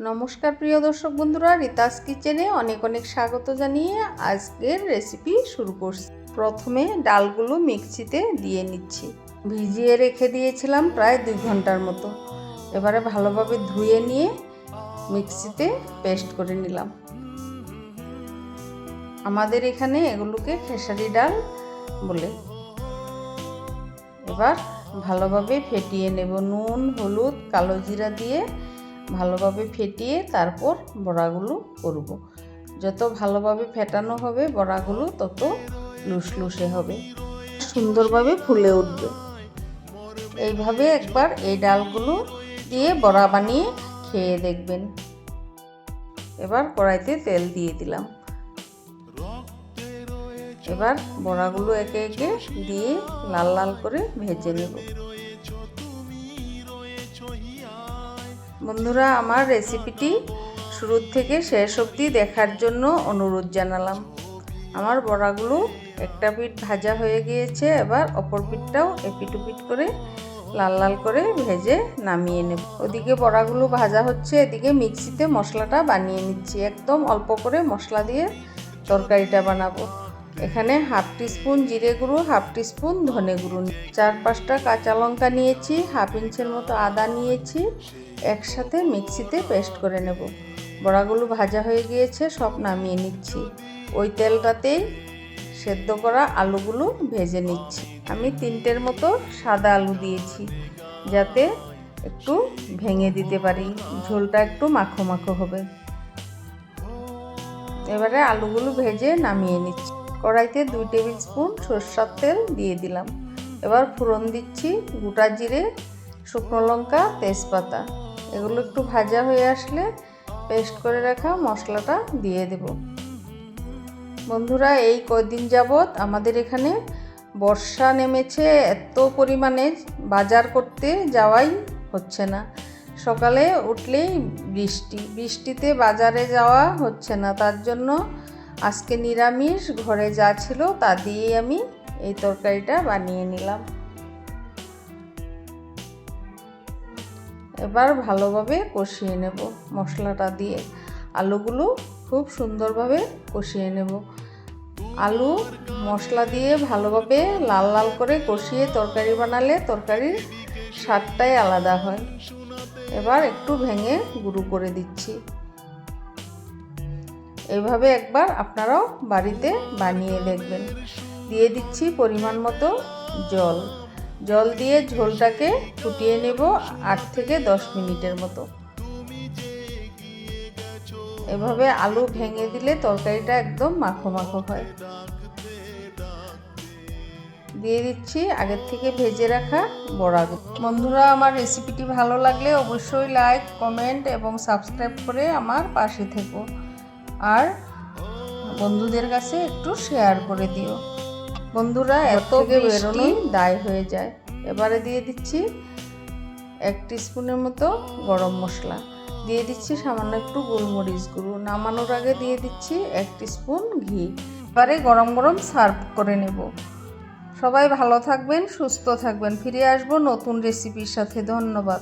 নমস্কার প্রিয় দর্শক বন্ধুরা, রিতাস কিচেনে অনেক অনেক স্বাগত জানিয়ে আজকের রেসিপি শুরু করছি। প্রথমে ডালগুলো মিক্সিতে দিয়ে নিচ্ছি। ভিজিয়ে রেখে দিয়েছিলাম প্রায় দুই ঘণ্টার মতো। এবারে ভালোভাবে ধুয়ে নিয়ে মিক্সিতে পেস্ট করে নিলাম। আমাদের এখানে এগুলোকে খেসারি ডাল বলে। এবার ভালোভাবে ফেটিয়ে নেব নুন, হলুদ, কালো জিরা দিয়ে ভালোভাবে ফেটিয়ে তারপর বড়াগুলো করব। যত ভালোভাবে ফেটানো হবে বড়াগুলো তত লুসলুসে হবে। সুন্দরভাবে ফুলে উঠবে। এইভাবে একবার এই ডালগুলো দিয়ে বড়া বানিয়ে খেয়ে দেখবেন। এবার কড়াইতে তেল দিয়ে দিলাম। এবার বড়াগুলো একে একে দিয়ে লাল লাল করে ভেজে নেব। বন্ধুরা, আমার রেসিপিটি শুরুর থেকে শেষ অবধি দেখার জন্য অনুরোধ জানালাম। আমার বড়াগুলো একটা পিঠ ভাজা হয়ে গিয়েছে, এবার অপর পিঠটাও এপিট উপিট করে লাল লাল করে ভেজে নামিয়ে নেব। ওদিকে বড়াগুলো ভাজা হচ্ছে, এদিকে মিক্সিতে মশলাটা বানিয়ে নিচ্ছি। একদম অল্প করে মশলা দিয়ে তরকারিটা বানাবো। এখানে হাফ টিস্পুন জিরে গুঁড়ো, হাফ টিস্পুন ধনে গুঁড়ো। চার পাঁচটা কাঁচা লঙ্কা নিয়েছি, হাফ ইঞ্চের মতো আদা নিয়েছি। একসাথে মিক্সিতে পেস্ট করে নেব। বড়াগুলো ভাজা হয়ে গিয়েছে, সব নামিয়ে নিচ্ছি। ওই তেলটাতেই সেদ্ধ করা আলুগুলো ভেজে নিচ্ছি। আমি তিনটের মতো সাদা আলু দিয়েছি, যাতে একটু ভেঙে দিতে পারি। ঝোলটা একটু মাখো মাখো হবে। এবারে আলুগুলো ভেজে নামিয়ে নিচ্ছি। কড়াইতে দুই টেবিল স্পুন সর্ষার তেল দিয়ে দিলাম। এবার ফোড়ন দিচ্ছি গোটা জিরে, শুকনো লঙ্কা, তেজপাতা। এগুলো একটু ভাজা হয়ে আসলে পেস্ট করে রাখা মশলাটা দিয়ে দেব। বন্ধুরা, এই কদিন যাবৎ আমাদের এখানে বর্ষা নেমেছে, এত পরিমাণে বাজার করতে যাওয়াই হচ্ছে না। সকালে উঠলেই বৃষ্টি, বৃষ্টিতে বাজারে যাওয়া হচ্ছে না। তার জন্য আজকে নিরামিষ, ঘরে যা ছিল তা দিয়েই আমি এই তরকারিটা বানিয়ে নিলাম। এবার ভালোভাবে কষিয়ে নেব মশলাটা দিয়ে। আলুগুলো খুব সুন্দরভাবে কষিয়ে নেব। আলু, মশলা দিয়ে ভালোভাবে লাল লাল করে কষিয়ে তরকারি বানালে তরকারির স্বাদটাই আলাদা হয়। এবার একটু ভেঙে গুঁড়ো করে দিচ্ছি। এইভাবে একবার আপনারাও বাড়িতে বানিয়ে দেখবেন। দিয়ে দিচ্ছি পরিমাণ মতো জল। জল দিয়ে ঝোলটাকে ফুটিয়ে নেব আট থেকে দশ মিনিটের মতো। এভাবে আলু ভেঙে দিলে তরকারিটা একদম মাখো মাখো হয়। দিয়ে দিচ্ছি আগের থেকে ভেজে রাখা বড়া বন্ধুরা, আমার রেসিপিটি ভালো লাগলে অবশ্যই লাইক কমেন্ট এবং সাবস্ক্রাইব করে আমার পাশে থেকো। আর বন্ধুদের কাছে একটু শেয়ার করে দিও। বন্ধুরা এত বেরোনোই দায় হয়ে যায়। এবারে দিয়ে দিচ্ছি এক স্পুনের মতো গরম মশলা। দিয়ে দিচ্ছি সামান্য একটু গোলমরিচ গুঁড়ো। নামানোর আগে দিয়ে দিচ্ছি এক স্পুন ঘি। এবারে গরম গরম সার্ভ করে নেব। সবাই ভালো থাকবেন সুস্থ থাকবেন। ফিরে আসব নতুন রেসিপির সাথে। ধন্যবাদ।